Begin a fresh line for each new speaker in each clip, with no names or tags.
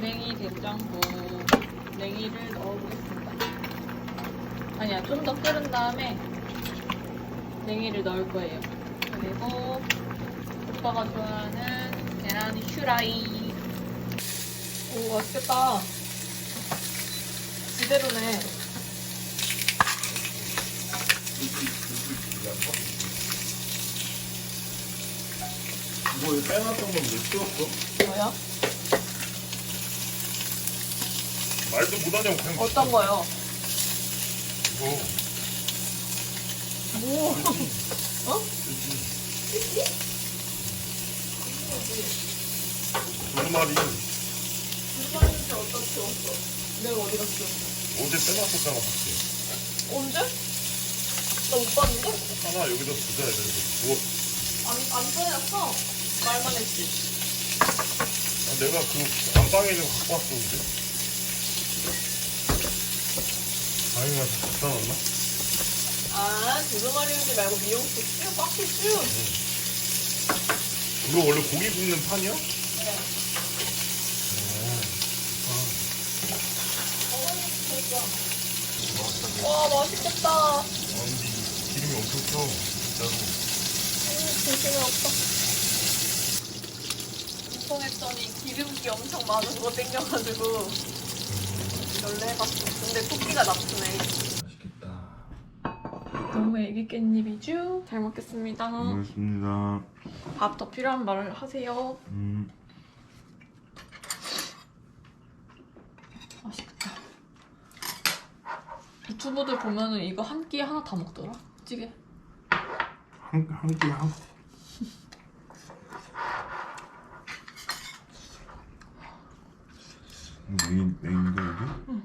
냉이 된장국 냉이를 넣어보겠습니다. 아니야, 좀 더 끓은 다음에 냉이를 넣을 거예요. 그리고 오빠가 좋아하는 계란 슈라이. 오, 맛있겠다. 지대로네.
이거 빼놨던 건왜 치웠어?
뭐요?
말도 못하냐고 그냥
어떤 거요?
이거
뭐? 어?
두 마리
누구한테 어디다 치웠어? 내가 어디다 치웠어?
어제 빼놨었잖아 같이
언제? 나 못 봤는데?
하나 여기다 두자 이래서 주워
안, 안 꺼냈어. 말만 했지.
아, 내가 그 안방에 좀 갖고 왔었는데 갖다 놨나?
아, 두루마리 오지 말고 미용실 쭉 빡시 쭉.
이거 원래 고기 굽는 판이야?
네. 와, 맛있겠다.
아니 기름이 엄청 켜 진짜로
음, 조심히 없어. 운송했더니 기름기 엄청 많은 거 땡겨가지고 이걸로 해봤어. 근데 토끼가 나쁘네.
맛있겠다
너무 애기 깻잎이죠? 잘 먹겠습니다.
고맙습니다
밥 더 필요한 말을 하세요.
음.
맛있겠다. 유튜브들 보면은 이거 한 끼에 하나 다 먹더라. 찌개.
한, 한 끼, 한 메인, 메인데, 여기?
향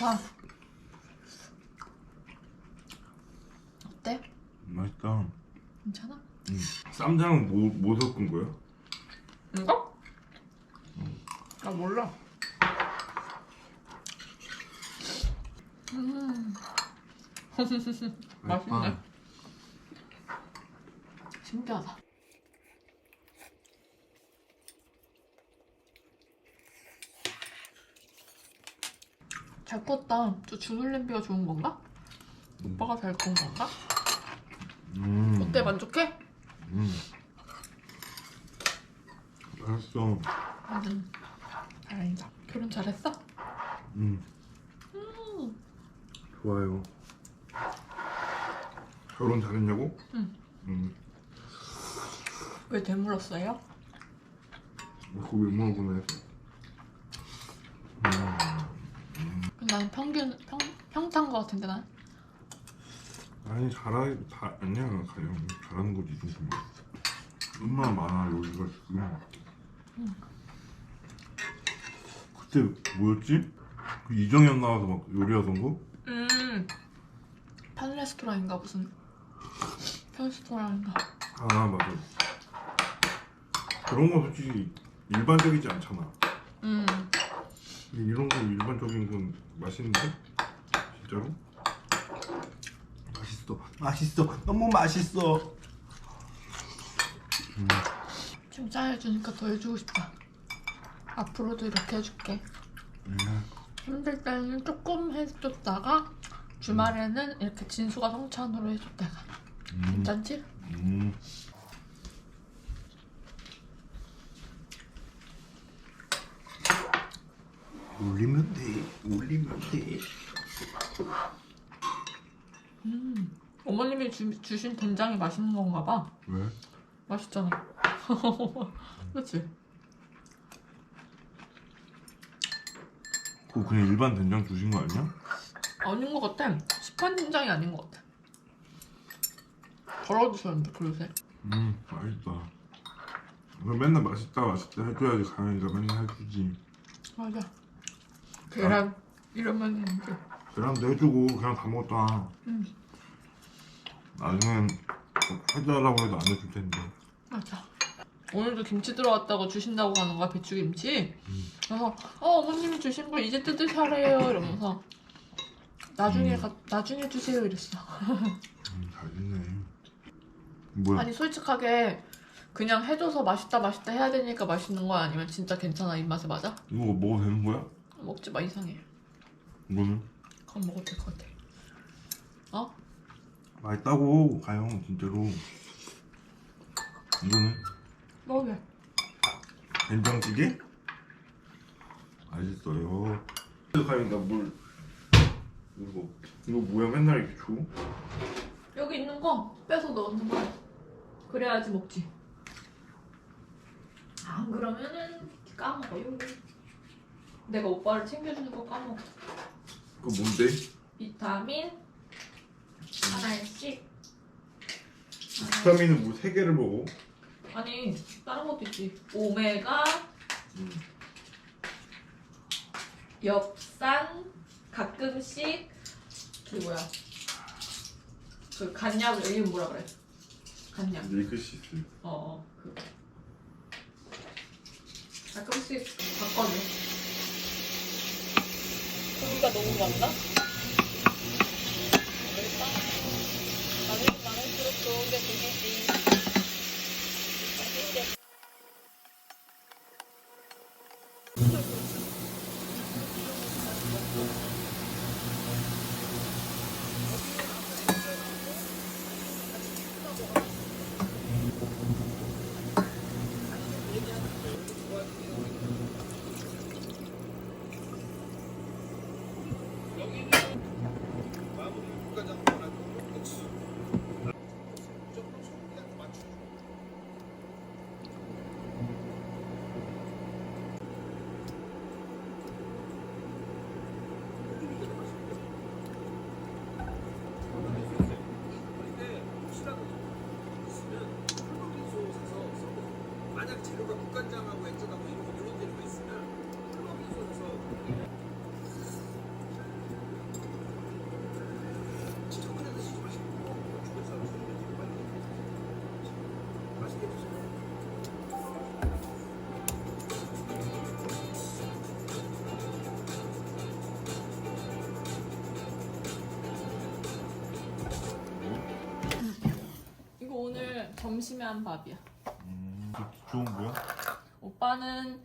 좋다. 어때?
맛있다.
괜찮아?
음. 쌈장은 뭐, 뭐 섞은 거야?
이거? 나 몰라. 음. 맛있네. 신기하다. 잘 컸다. 저 주물 냄비가 좋은 건가? 오빠가 잘 구운 건가?
음.
어때 만족해?
음. 맛있어.
음. 다행이다. 결혼 잘했어?
음.
음.
좋아요. 결혼 잘했냐고?
응.
음.
왜 되물었어요?
그거 왜 물어보나 해서.
난 평균 평 평탄 거 같은데 난.
아니 잘하 다 아니야 그냥 잘하는 거지 이 정도면. 얼마나 많아 여기가 지금. 그때 뭐였지? 그 이정현 나와서 막 요리하던 거?
음. 판 레스토랑인가 무슨 편스토랑인가.
아 맞아. 그런 거 솔직히 일반적이지 않잖아.
음.
이런 거 일반적인 건 맛있는데? 진짜로? 맛있어. 맛있어. 너무 맛있어.
칭찬해 주니까 더 해주고 싶다. 앞으로도 이렇게 해줄게.
음.
힘들 때는 조금 해줬다가 주말에는 이렇게 진수가 성찬으로 해줬다가
음.
괜찮지?
음. 올리면 돼. 올리면 돼.
음. 어머님이 주, 주신 된장이 맛있는 건가 봐.
왜?
맛있잖아. 그치?
그거 그냥 일반 된장 주신 거 아니야?
아닌 것 같아. 시판 된장이 아닌 것 같아. 덜어주셨는데 그릇에.
음, 맛있다. 맨날 맛있다 맛있다 해줘야지 가영이가 맨날 해주지.
맞아. 계란 이러면 이제
계란도 해주고 그냥 다 먹었다.
음.
나중엔 해달라고 해도 안 해줄 텐데.
맞아. 오늘도 김치 들어왔다고 주신다고 하는 거야 배추김치.
음.
그래서 어 어머님이 주신 거 이제 뜯으셔래요 이러면서 나중에
음.
가, 나중에 주세요 이랬어.
음, 잘했네. 뭐야?
아니 솔직하게 그냥 해줘서 맛있다 맛있다 해야 되니까 맛있는 거야 아니면 진짜 괜찮아 입맛에 맞아?
이거 먹어도 되는 거야?
먹지 마 이상해.
이거는
그럼 먹어도 될 것 같아. 어?
맛있다고. 가요 진짜로. 이거는?
먹어
된장찌개? 맛있어요. 가요 나물. 이거 이거 뭐야? 맨날 이렇게 줘?
여기 있는 거 빼서 넣는 거야. 그래야지 먹지. 안 그러면은 까먹어 요 내가 오빠를 챙겨주는 거 까먹어
그거 뭔데?
비타민 하나씩
비타민은 뭐세 개를 먹어?
아니 다른 것도 있지 오메가
음.
엽산 가끔씩 그 뭐야 그 간약 이름 뭐라 그래 간약
밀크시스.
어 어 그 가끔씩 바꿔줘 고기가 너무 많나? 많으면 많을수록 좋은 게 고기지 점심에 한 밥이야.
음, 좋은 거야?
오빠는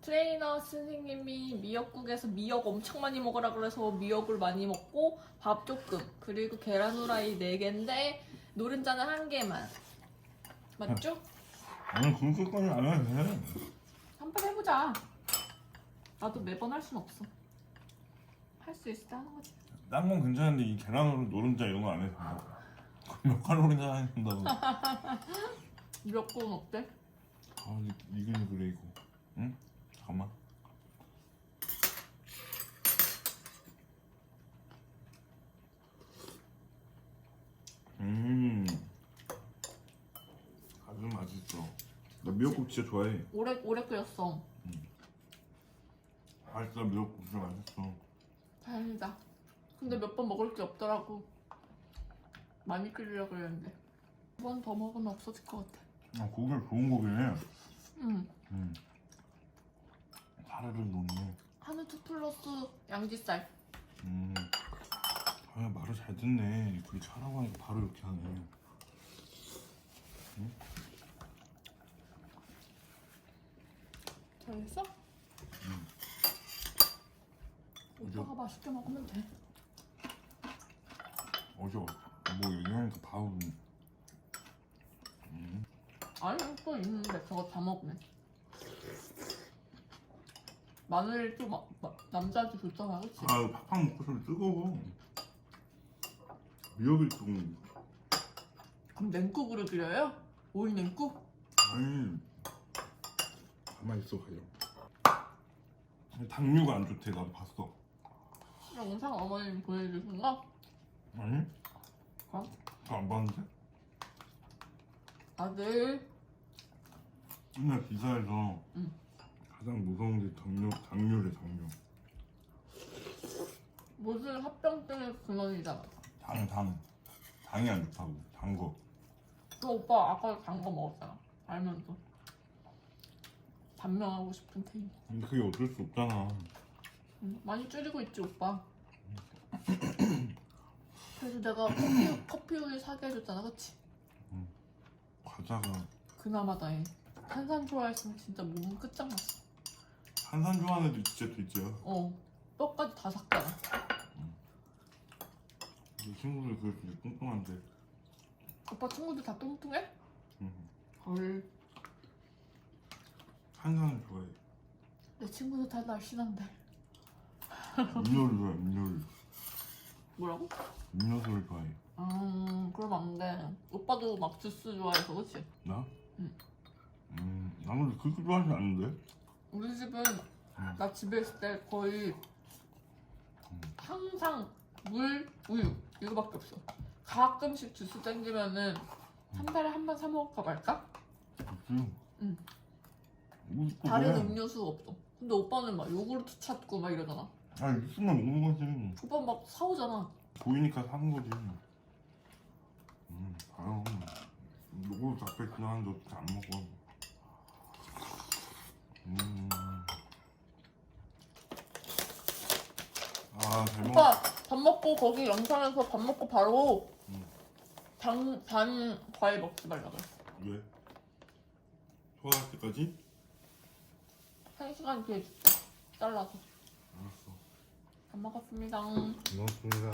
트레이너 선생님이 미역국에서 미역 엄청 많이 먹으라 그래서 미역을 많이 먹고 밥 조금 그리고 계란 후라이 4개인데 노른자는 한 개만 맞죠?
아니 그렇게까지 안 해도 돼.
한번 해보자 나도 매번 할 순 없어 할 수 있을 때 하는 거지
딴 건 괜찮은데 이 계란으로 노른자 이런 거 안 해서 몇 칼로리나 한다고.
미역국은 어때?
아 이- 이건 그래 이거. 응? 잠깐만. 음. 아주 맛있어. 나 미역국 진짜 좋아해.
오래 오래 끓였어
맛있어 미역국 진짜 맛있어.
다행이다 근데 몇 번 먹을 게 없더라고 많이 끓이려고 했는데 한 번 더 먹으면 없어질 것 같아
아 고기가 좋은 고기네.
응
음. 사르르 녹네.
한우 투 플러스 양지살
음. 아 말을 잘 듣네. 그게 차라고 하니까 바로 이렇게 하네.
잘했어?
응.
오빠가 맛있게 먹으면 돼
어제 뭐 얘기하니까 바로 음.
아니 또 있는데 저거 다 먹으면 마늘 좀 마- 마- 남자한테 좋잖아 그치?
아 이거 팍팍 먹고 소리 뜨거워. 미역이 좀
그럼 냉국으로 드려요? 오이 냉국?
아니 가만 있어 가요. 당류가 안 좋대 나도 봤어.
영상 어머님 보내주신 거?
아니?
어?
저안 봤는데?
아들
맨날 기사에서
응.
가장 무서운 게 당뇨, 당뇨래 당뇨.
무슨 합병증의 근원이잖아
당, 당. 당이 안 좋다고. 단 거.
또 오빠 아까 단 거 먹었잖아 알면서 단명하고 싶은 테이
근데 그게 어쩔 수 없잖아.
응, 많이 줄이고 있지 오빠 그래서 내가 커피, 커피 우유 사게 해줬잖아 그치?
응. 과자가
그나마 다행. 탄산 좋아했으면 진짜 몸 끝장났어.
한산 좋아하는 애도 진짜 돼지야.
어. 떡까지 다 샀잖아.
내 친구들 그래서 이제 뚱뚱한데.
오빠 친구들 다 뚱뚱해?
응.
헐.
한산을 좋아해.
내 친구들 다 날씬한데.
음료를 좋아해. 음료를.
뭐라고?
음료수를 좋아해.
음, 그럼 안 돼. 오빠도 막 주스 좋아해서, 그치?
나?
응.
음, 나는 그렇게 좋아하지 않는데.
우리 집은
응.
나 집에 있을 때 거의 항상 물, 우유 이거밖에 없어. 가끔씩 주스 땡기면은 한 달에 한 번 사 먹을까 말까?
그치?
응. 다른
왜?
음료수가 없어. 근데 오빠는 막 요구르트 찾고 막 이러잖아.
아, 있으면 먹는 거지.
오빠 막 사오잖아.
보이니까 사는 거지. 음, 아유. 요거 앞에 지나는데 어떻게 안 먹어. 음. 아, 잘 먹었다.
오빠 밥 먹고 거기 영상에서 밥 먹고 바로
응.
단, 단 과일 먹지 말라 그랬어.
왜? 소화할 때까지?
한 시간 뒤에 줄게. 잘라서. 밥 먹었습니다.
고맙습니다.